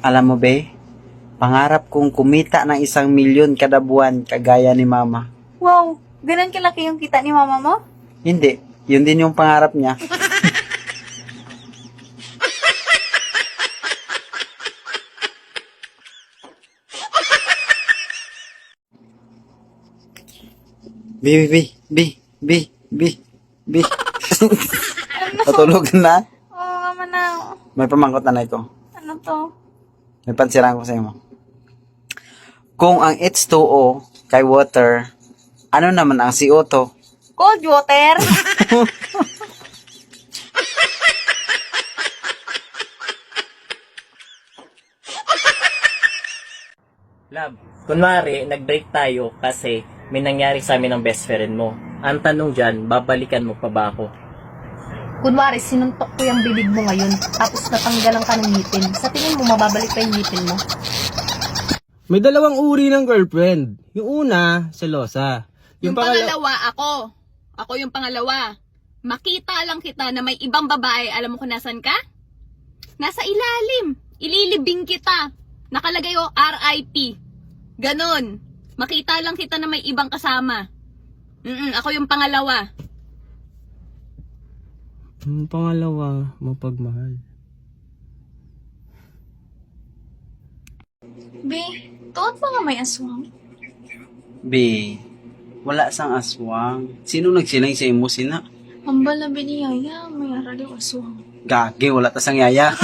Alam mo, be, pangarap kong kumita ng isang milyon kada buwan kagaya ni mama. Wow, ganun kalaki yung kita ni mama mo? Hindi, yun din yung pangarap niya. Bi, bi, bi, bi, bi, bi. Patulog na. Oo, mama na. May pamangkot na na ito. Ano to? May pansiraan ko sa iyo. Kung ang H2O kay water, ano naman ang CO2? Cold water? Love, kunwari, nag-break tayo kasi may nangyari sa amin ng best friend mo. Ang tanong dyan, babalikan mo pa ba ako? Kunwari, sinuntok ko yung bibig mo ngayon, tapos natanggalan ka ng ngipin. Sa tingin mo, mababalik pa yung ngipin mo? May dalawang uri ng girlfriend. Yung una, selosa. Yung, pangala- pangalawa, ako. Ako yung pangalawa. Makita lang kita na may ibang babae, alam mo kung nasan ka? Nasa ilalim. Ililibing kita. Nakalagay o RIP. Ganon. Makita lang kita na may ibang kasama. Mm ako yung pangalawa. Yung pangalawa, mapagmahal. Be, tuot pa nga may aswang. B, wala sang aswang. Sino nagsilang sa imo sina? Ang balabi ni Yaya, may araliw aswang. Gagi, wala ta sang yaya.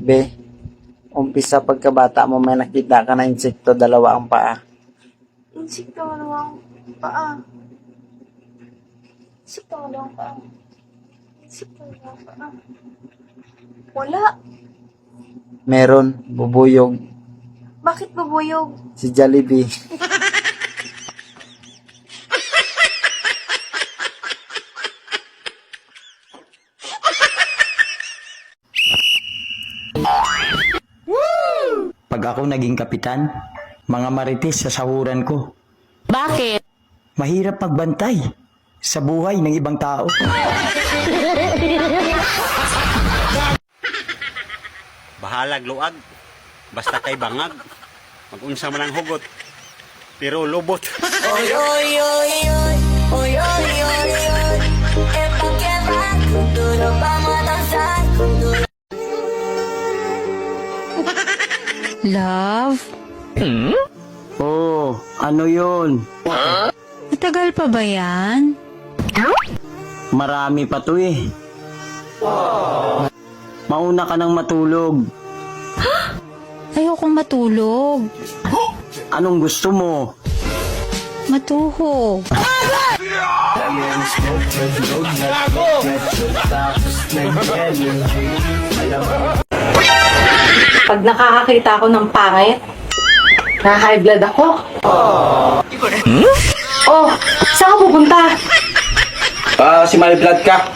Be, umpisa pagkabata mo may nakita ka na insekto, dalawa ang paa. Insikto ano ang paa. Insikto ano ang paa. Insikto ano ang paa. Wala. Meron, bubuyog, Bakit bubuyog? si Jollibee. Pag ako naging kapitan, mga marites sa sahuran ko. Bakit? Mahirap magbantay sa buhay ng ibang tao. bahalag luag basta kay bangag magunsa man ang hugot pero lubot Love? Oh, ano yun? Matagal pa ba yan? Marami pa to eh. Mauna ka nang matulog. Ayokong matulog. Anong gusto mo? Matuho. Pag nakakakita ako ng pangit, na high blood ako. Oh, saan ka pupunta? Ah, si my blood ka.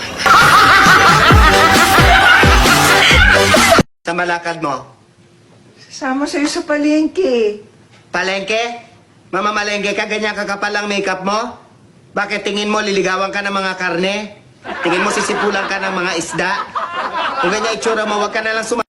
Sa malakad mo? Sama sa'yo sa palengke. Palengke? Mamamalengke ka, ganyan kakapal ang makeup mo? Bakit tingin mo liligawan ka ng mga karne? Tingin mo sisipulan ka ng mga isda? Kung ganyan itsura mo, wag ka na lang suma...